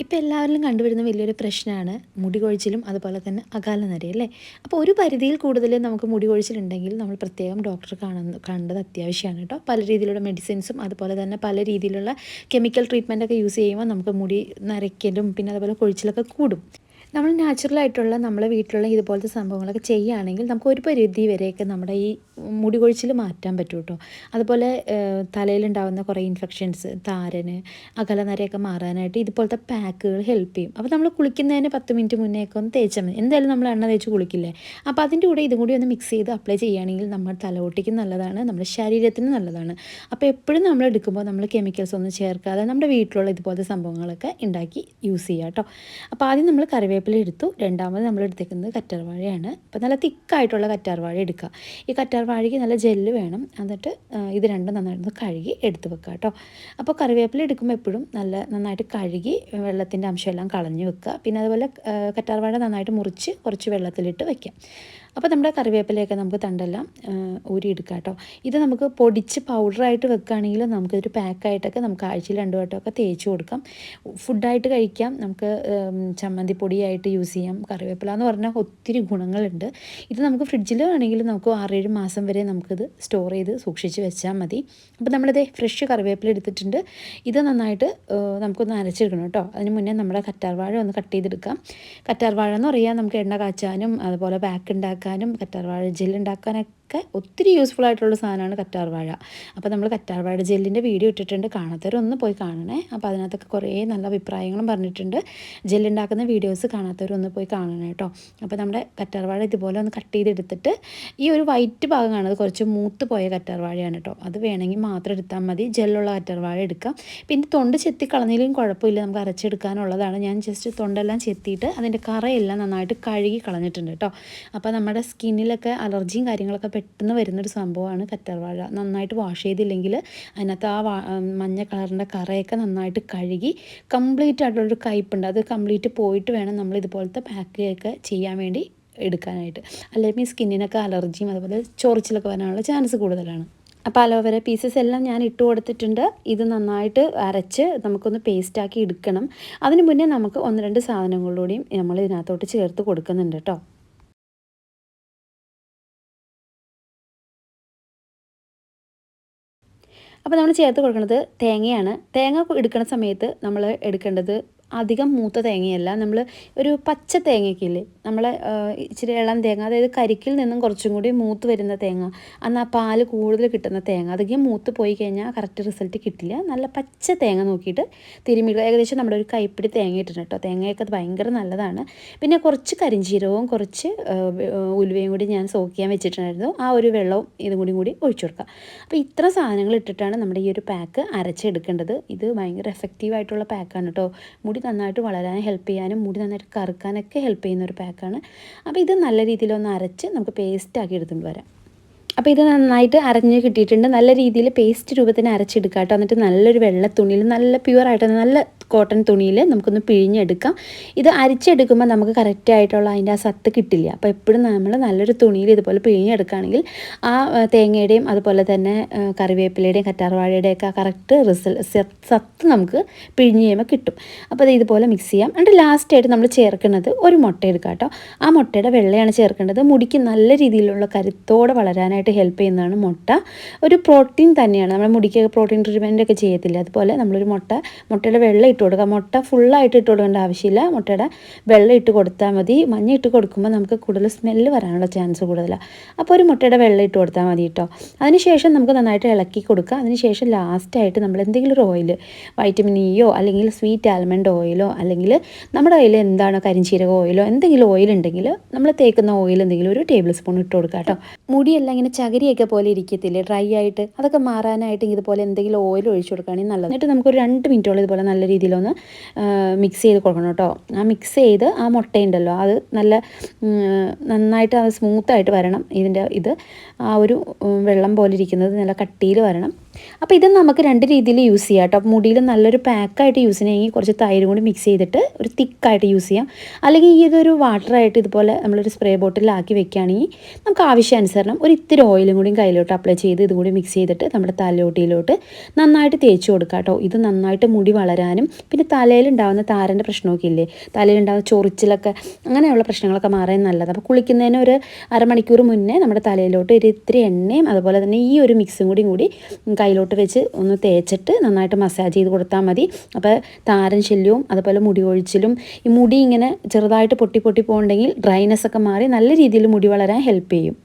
ഇപ്പോൾ എല്ലാവരിലും കണ്ടുവരുന്ന വലിയൊരു പ്രശ്നമാണ് മുടി കൊഴിച്ചിലും അതുപോലെ തന്നെ അകാല നര അല്ലേ? അപ്പോൾ ഒരു പരിധിയിൽ കൂടുതൽ നമുക്ക് മുടി കൊഴിച്ചിലുണ്ടെങ്കിൽ നമ്മൾ പ്രത്യേകം ഡോക്ടറെ കാണുന്ന കണ്ടത് അത്യാവശ്യമാണ് കേട്ടോ. പല രീതിയിലുള്ള മെഡിസിൻസും അതുപോലെ തന്നെ പല രീതിയിലുള്ള കെമിക്കൽ ട്രീറ്റ്മെന്റൊക്കെ യൂസ് ചെയ്യുമ്പോൾ നമുക്ക് മുടി നരയ്ക്കലും പിന്നെ അതുപോലെ കൊഴിച്ചിലൊക്കെ കൂടും. നമ്മൾ നാച്ചുറലായിട്ടുള്ള നമ്മളെ വീട്ടിലുള്ള ഇതുപോലത്തെ സംഭവങ്ങളൊക്കെ ചെയ്യുകയാണെങ്കിൽ നമുക്ക് ഒരു പരിധി വരെയൊക്കെ നമ്മുടെ ഈ മുടി കൊഴിച്ചിൽ മാറ്റാൻ പറ്റും കേട്ടോ അതുപോലെ തലയിലുണ്ടാകുന്ന കുറേ ഇൻഫെക്ഷൻസ് താരന് അകലനരയൊക്കെ മാറാനായിട്ട് ഇതുപോലത്തെ പാക്കുകൾ ഹെൽപ്പ് ചെയ്യും. അപ്പോൾ നമ്മൾ കുളിക്കുന്നതിന് പത്ത് മിനിറ്റ് മുന്നേ ഒക്കെ ഒന്ന് തേച്ചാൽ മതി. എന്തായാലും നമ്മൾ എണ്ണ തേച്ച് കുളിക്കില്ലേ? അപ്പോൾ അതിന്റെ കൂടെ ഇതും കൂടി ഒന്ന് മിക്സ് ചെയ്ത് അപ്ലൈ ചെയ്യുകയാണെങ്കിൽ നമ്മൾ തലയോട്ടിക്ക് നല്ലതാണ് നമ്മുടെ ശരീരത്തിന് നല്ലതാണ്. അപ്പോൾ എപ്പോഴും നമ്മൾ എടുക്കുമ്പോൾ നമ്മൾ കെമിക്കൽസ് ഒന്നും ചേർക്കാതെ നമ്മുടെ വീട്ടിലുള്ള ഇതുപോലത്തെ സംഭവങ്ങളൊക്കെ ഉണ്ടാക്കി യൂസ് ചെയ്യുക കേട്ടോ അപ്പോൾ ആദ്യം നമ്മൾ കറിവേപ്പില എടുത്തു. രണ്ടാമത് നമ്മൾ എടുത്തേക്കുന്നത് കറ്റാർവാഴയാണ്. അപ്പോൾ നല്ല തിക്കായിട്ടുള്ള കറ്റാർവാഴ എടുക്കുക. ഈ കറ്റാർവാഴയ്ക്ക് നല്ല ജെല്ല് വേണം. എന്നിട്ട് ഇത് രണ്ടും നന്നായിട്ട് കഴുകി എടുത്ത് വെക്കുക കേട്ടോ അപ്പോൾ കറിവേപ്പില എടുക്കുമ്പോൾ എപ്പോഴും നല്ല നന്നായിട്ട് കഴുകി വെള്ളത്തിന്റെ അംശമെല്ലാം കളഞ്ഞ് വെക്കുക പിന്നെ അതുപോലെ കറ്റാർവാഴ നന്നായിട്ട് മുറിച്ച് കുറച്ച് വെള്ളത്തിലിട്ട് വയ്ക്കാം അപ്പോൾ നമ്മുടെ കറിവേപ്പിലയൊക്കെ നമുക്ക് തണ്ടെല്ലാം ഊരിയെടുക്കാം കേട്ടോ ഇത് നമുക്ക് പൊടിച്ച് പൗഡറായിട്ട് വെക്കുകയാണെങ്കിൽ നമുക്കിതൊരു പാക്കായിട്ടൊക്കെ നമുക്ക് ആഴ്ചയിൽ രണ്ടു വട്ടമൊക്കെ തേച്ച് കൊടുക്കാം. ഫുഡായിട്ട് കഴിക്കാം. നമുക്ക് ചമ്മന്തി പൊടിയായിട്ട് യൂസ് ചെയ്യാം. കറിവേപ്പില എന്ന് പറഞ്ഞാൽ ഒത്തിരി ഗുണങ്ങളുണ്ട്. ഇത് നമുക്ക് ഫ്രിഡ്ജിൽ വേണമെങ്കിൽ നമുക്ക് ആറേഴ് മാസം വരെ നമുക്കിത് സ്റ്റോർ ചെയ്ത് സൂക്ഷിച്ച് വെച്ചാൽ മതി. അപ്പോൾ നമ്മളിത് ഫ്രഷ് കറിവേപ്പില എടുത്തിട്ടുണ്ട്. ഇത് നന്നായിട്ട് നമുക്കൊന്ന് അരച്ചെടുക്കണം കേട്ടോ. അതിന് മുന്നേ നമ്മുടെ കറ്റാർവാഴ ഒന്ന് കട്ട് ചെയ്തെടുക്കാം. കറ്റാർവാഴ എന്ന് പറയാൻ നമുക്ക് എണ്ണ കാച്ചാനും അതുപോലെ പാക്ക് ഉണ്ടാക്കാൻ ഉണ്ടാക്കാനും കറ്റാർവാഴ ജെൽ ഉണ്ടാക്കാനൊക്കെ ഒക്കെ ഒത്തിരി യൂസ്ഫുൾ ആയിട്ടുള്ള സാധനമാണ് കറ്റാർ വാഴ. അപ്പോൾ നമ്മൾ കറ്റാർ വാഴ ജെല്ലിന്റെ വീഡിയോ ഇട്ടിട്ടുണ്ട്. കാണാത്തവരൊന്ന് പോയി കാണണേ. അപ്പോൾ അതിനകത്തൊക്കെ കുറേ നല്ല അഭിപ്രായങ്ങളും പറഞ്ഞിട്ടുണ്ട്. ജെല്ലുണ്ടാക്കുന്ന വീഡിയോസ് കാണാത്തവരൊന്ന് പോയി കാണണേ കേട്ടോ. അപ്പോൾ നമ്മുടെ കറ്റാർ വാഴ ഇതുപോലെ ഒന്ന് കട്ട് ചെയ്തെടുത്തിട്ട് ഈ ഒരു വൈറ്റ് ഭാഗമാണ്. അത് കുറച്ച് മൂത്ത് പോയ കറ്റാർ വാഴയാണ് കേട്ടോ. അത് വേണമെങ്കിൽ മാത്രം എടുത്താൽ മതി. ജെല്ലുള്ള കറ്റാർ വാഴ എടുക്കാം. പിന്നെ തൊണ്ട് ചെത്തി കളഞ്ഞില്ലെങ്കിൽ കുഴപ്പമില്ല. നമുക്ക് അരച്ചെടുക്കാനുള്ളതാണ്. ഞാൻ ജസ്റ്റ് തൊണ്ടെല്ലാം ചെത്തിയിട്ട് അതിന്റെ കറയെല്ലാം നന്നായിട്ട് കഴുകി കളഞ്ഞിട്ടുണ്ട് കേട്ടോ. അപ്പോൾ നമ്മുടെ സ്കിന്നിലൊക്കെ അലർജിയും കാര്യങ്ങളൊക്കെ പെട്ടെന്ന് വരുന്നൊരു സംഭവമാണ് കറ്റാർവാഴ. നന്നായിട്ട് വാഷ് ചെയ്തില്ലെങ്കിൽ അതിനകത്ത് ആ മഞ്ഞ കളറിന്റെ കറയൊക്കെ നന്നായിട്ട് കഴുകി കംപ്ലീറ്റ് ആയിട്ടുള്ളൊരു കയ്പുണ്ട് അത് കംപ്ലീറ്റ് പോയിട്ട് വേണം നമ്മൾ ഇതുപോലത്തെ പാക്കുകയൊക്കെ ചെയ്യാൻ വേണ്ടി എടുക്കാനായിട്ട്. അല്ലെങ്കിൽ സ്കിന്നിനൊക്കെ അലർജിയും അതുപോലെ ചൊറിച്ചിലൊക്കെ വരാനുള്ള ചാൻസ് കൂടുതലാണ്. അപ്പോൾ അലോവേര പീസസ് എല്ലാം ഞാൻ ഇട്ട് കൊടുത്തിട്ടുണ്ട്. ഇത് നന്നായിട്ട് അരച്ച് നമുക്കൊന്ന് പേസ്റ്റാക്കി എടുക്കണം. അതിന് മുന്നേ നമുക്ക് ഒന്ന് രണ്ട് സാധനങ്ങളിലൂടെയും നമ്മൾ ഇതിനകത്തോട്ട് ചേർത്ത് കൊടുക്കുന്നുണ്ട് കേട്ടോ. അപ്പോൾ നമ്മൾ ചേർത്ത് കൊടുക്കുന്നത് തേങ്ങയാണ്. തേങ്ങ എടുക്കുന്ന സമയത്ത് നമ്മൾ എടുക്കേണ്ടത് അധികം മൂത്ത തേങ്ങയല്ല. നമ്മൾ ഒരു പച്ച തേങ്ങയ്ക്കില്ലേ നമ്മളെ ഇച്ചിരി ഇളം തേങ്ങ അതായത് കരിക്കിൽ നിന്നും കുറച്ചും കൂടി മൂത്ത് വരുന്ന തേങ്ങ. അന്ന് ആ പാൽ കൂടുതൽ കിട്ടുന്ന തേങ്ങ. അധികം മൂത്ത് പോയി കഴിഞ്ഞാൽ കറക്റ്റ് റിസൾട്ട് കിട്ടില്ല. നല്ല പച്ച തേങ്ങ നോക്കിയിട്ട് തിരുമിടുക. ഏകദേശം നമ്മുടെ ഒരു കൈപ്പിടി തേങ്ങ ഇട്ടിട്ടുണ്ട് കേട്ടോ. തേങ്ങയൊക്കെ ഭയങ്കര നല്ലതാണ്. പിന്നെ കുറച്ച് കരിഞ്ചീരവും കുറച്ച് ഉലുവയും കൂടി ഞാൻ സോക്ക് ചെയ്യാൻ വെച്ചിട്ടുണ്ടായിരുന്നു. ആ ഒരു വെള്ളവും ഇതും കൂടി കൂടി ഒഴിച്ചു കൊടുക്കുക. അപ്പോൾ ഇത്ര സാധനങ്ങൾ ഇട്ടിട്ടാണ് നമ്മുടെ ഈ ഒരു പാക്ക് അരച്ചെടുക്കേണ്ടത്. ഇത് ഭയങ്കര എഫക്റ്റീവായിട്ടുള്ള പാക്കാണ് കേട്ടോ. മുടി നന്നായിട്ട് വളരാൻ ഹെൽപ്പ് ചെയ്യാനും മുടി നന്നായിട്ട് കറുക്കാനൊക്കെ ഹെൽപ്പ് ചെയ്യുന്ന ഒരു പാക്കാണ് അപ്പോൾ ഇത് നല്ല രീതിയിലൊന്ന് അരച്ച് നമുക്ക് പേസ്റ്റ് ആക്കി എടുത്തുകൊണ്ട് വരാം. അപ്പോൾ ഇത് നന്നായിട്ട് അരഞ്ഞ് കിട്ടിയിട്ടുണ്ട്. നല്ല രീതിയിൽ പേസ്റ്റ് രൂപത്തിന് അരച്ചെടുക്കാം കേട്ടോ എന്നിട്ട് നല്ലൊരു വെള്ള തുണിയിൽ നല്ല പ്യുവറായിട്ട് നല്ല കോട്ടൺ തുണിയിൽ നമുക്കൊന്ന് പിഴിഞ്ഞെടുക്കാം. ഇത് അരിച്ചെടുക്കുമ്പോൾ നമുക്ക് കറക്റ്റ് ആയിട്ടുള്ള അതിന്റെ ആ സത്ത് കിട്ടില്ല. അപ്പോൾ എപ്പോഴും നമ്മൾ നല്ലൊരു തുണിയിൽ ഇതുപോലെ പിഴിഞ്ഞെടുക്കുകയാണെങ്കിൽ ആ തേങ്ങയുടെയും അതുപോലെ തന്നെ കറിവേപ്പിലയുടെയും കറ്റാർവാഴയുടെയൊക്കെ കറക്റ്റ് റിസൾട്ട് സത്ത് നമുക്ക് പിഴിഞ്ഞ് കഴിയുമ്പോൾ കിട്ടും. അപ്പോൾ അത് ഇതുപോലെ മിക്സ് ചെയ്യാം. എന്നിട്ട് ലാസ്റ്റായിട്ട് നമ്മൾ ചേർക്കുന്നത് ഒരു മുട്ട എടുക്കാം കേട്ടോ. ആ മുട്ടയുടെ വെള്ളയാണ് ചേർക്കേണ്ടത്. മുടിക്ക് നല്ല രീതിയിലുള്ള കരുത്തോടെ വളരാനായിട്ട് ഹെൽപ്പ് ചെയ്യുന്നതാണ് മുട്ട. ഒരു പ്രോട്ടീൻ തന്നെയാണ്. നമ്മുടെ മുടിക്ക് പ്രോട്ടീൻ ട്രീറ്റ്മെന്റൊക്കെ ചെയ്യത്തില്ല? അതുപോലെ നമ്മളൊരു മുട്ട മുട്ടയുടെ വെള്ളം ഇട്ട് കൊടുക്കുക. മുട്ട ഫുള്ളായിട്ട് ഇട്ട് കൊടുക്കേണ്ട ആവശ്യമില്ല. മുട്ടയുടെ വെള്ളം ഇട്ട് കൊടുത്താൽ മതി. മഞ്ഞ ഇട്ട് കൊടുക്കുമ്പോൾ നമുക്ക് കൂടുതൽ സ്മെല്ല് വരാനുള്ള ചാൻസ് കൂടുതലാണ് അപ്പോൾ ഒരു മുട്ടയുടെ വെള്ളം ഇട്ട് കൊടുത്താൽ മതി കേട്ടോ അതിനുശേഷം നമുക്ക് നന്നായിട്ട് ഇളക്കി കൊടുക്കുക. അതിനുശേഷം ലാസ്റ്റായിട്ട് നമ്മൾ എന്തെങ്കിലും ഒരു ഓയിൽ വൈറ്റമിൻ ഇയോ അല്ലെങ്കിൽ സ്വീറ്റ് ആൽമണ്ട് ഓയിലോ അല്ലെങ്കിൽ നമ്മുടെ കയ്യിൽ എന്താണോ കരിഞ്ചീരക ഓയിലോ എന്തെങ്കിലും ഓയിൽ ഉണ്ടെങ്കിൽ നമ്മൾ തേക്കുന്ന ഓയിൽ എന്തെങ്കിലും ഒരു ടേബിൾ സ്പൂൺ ഇട്ട് കൊടുക്കുക കേട്ടോ മുടിയെല്ലാം ഇങ്ങനെ ചകിരിയൊക്കെ പോലെ ഇരിക്കത്തില്ലേ? ഡ്രൈ ആയിട്ട് അതൊക്കെ മാറാനായിട്ട് ഇതുപോലെ എന്തെങ്കിലും ഓയിൽ ഒഴിച്ചു കൊടുക്കുകയാണെങ്കിൽ നല്ലത്. എന്നിട്ട് നമുക്കൊരു രണ്ട് മിനിറ്റോളം ഇതുപോലെ നല്ല രീതിയിലൊന്ന് മിക്സ് ചെയ്ത് കൊടുക്കണം കേട്ടോ. ആ മിക്സ് ചെയ്ത് ആ മുട്ടയുണ്ടല്ലോ അത് നല്ല നന്നായിട്ട് അത് സ്മൂത്തായിട്ട് വരണം ഇതിന്റെ ഇത്. ആ ഒരു വെള്ളം പോലെ ഇരിക്കുന്നത് നല്ല കട്ടിയിൽ വരണം. അപ്പോൾ ഇത് നമുക്ക് രണ്ട് രീതിയിൽ യൂസ് ചെയ്യാം കേട്ടോ. മുടിയിൽ നല്ലൊരു പാക്കായിട്ട് യൂസ് ചെയ്യണമെങ്കിൽ കുറച്ച് തൈര് കൂടി മിക്സ് ചെയ്തിട്ട് ഒരു തിക്കായിട്ട് യൂസ് ചെയ്യാം. അല്ലെങ്കിൽ ഈ ഇതൊരു വാട്ടറായിട്ട് ഇതുപോലെ നമ്മളൊരു സ്പ്രേ ബോട്ടിലാക്കി വെക്കുകയാണെങ്കിൽ നമുക്ക് ആവശ്യാനുസരണം ഒരു ഇത്തിരി ഓയിലും കൂടി കയ്യിലോട്ട് അപ്ലൈ ചെയ്ത് ഇതും കൂടി മിക്സ് ചെയ്തിട്ട് നമ്മുടെ തലയോട്ടിയിലോട്ട് നന്നായിട്ട് തേച്ച് കൊടുക്കുക കേട്ടോ. ഇത് നന്നായിട്ട് മുടി വളരാനും പിന്നെ തലയിലുണ്ടാവുന്ന താരന്റെ പ്രശ്നമൊക്കെ ഇല്ലേ തലയിലുണ്ടാവുന്ന ചൊറിച്ചിലൊക്കെ അങ്ങനെയുള്ള പ്രശ്നങ്ങളൊക്കെ മാറാൻ നല്ലത്. അപ്പോൾ കുളിക്കുന്നതിന് ഒരു അരമണിക്കൂർ മുന്നേ നമ്മുടെ തലയിലോട്ട് ഒരു ഇത്തിരി എണ്ണയും അതുപോലെ തന്നെ ഈ ഒരു മിക്സും കൂടി കൂടി കയ്യിലോട്ട് വെച്ച് ഒന്ന് തേച്ചിട്ട് നന്നായിട്ട് മസാജ് ചെയ്ത് കൊടുത്താൽ മതി. അപ്പോൾ താരൻ ശല്യവും അതുപോലെ മുടി ഒഴിച്ചിലും ഈ മുടി ഇങ്ങനെ ചെറുതായിട്ട് പൊട്ടി പൊട്ടി പോകണമെങ്കിൽ ഡ്രൈനെസ് ഒക്കെ മാറി നല്ല രീതിയിൽ മുടി വളരാൻ ഹെൽപ്പ് ചെയ്യും.